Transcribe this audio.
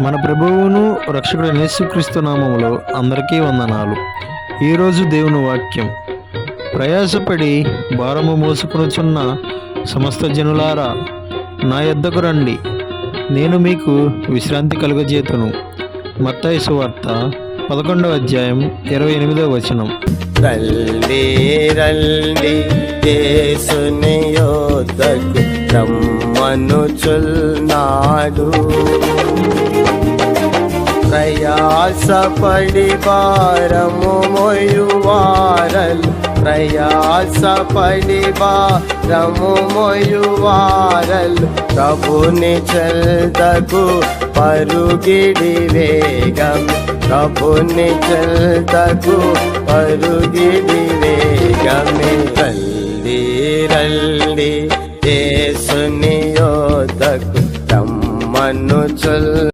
మన ప్రభువును రక్షకుడు యేసుక్రీస్తు నామములో అందరికీ వందనాలు. ఈరోజు దేవుని వాక్యం. ప్రయాసపడి భారము మోసుకొనుచున్న సమస్త జనులారా నా యొద్దకు రండి. నేను మీకు విశ్రాంతి కలుగజేతును. మత్తాయసు వార్త పదకొండవ అధ్యాయం ఇరవై ఎనిమిదవ వచనం. రండి రండి యేసుని యోధకు రమ్మనుచున్నాడు. ప్రయాసపడి భారము మోయువారలు ప్రయాసపడి భారము మోయువారలు ప్రభుని చెల్దకు పరుగిడి వేగం ప్రభుని చెల్దకు పరుగిడి వేగమే రండి రండి యేసుని యోధకు రమ్మను చల్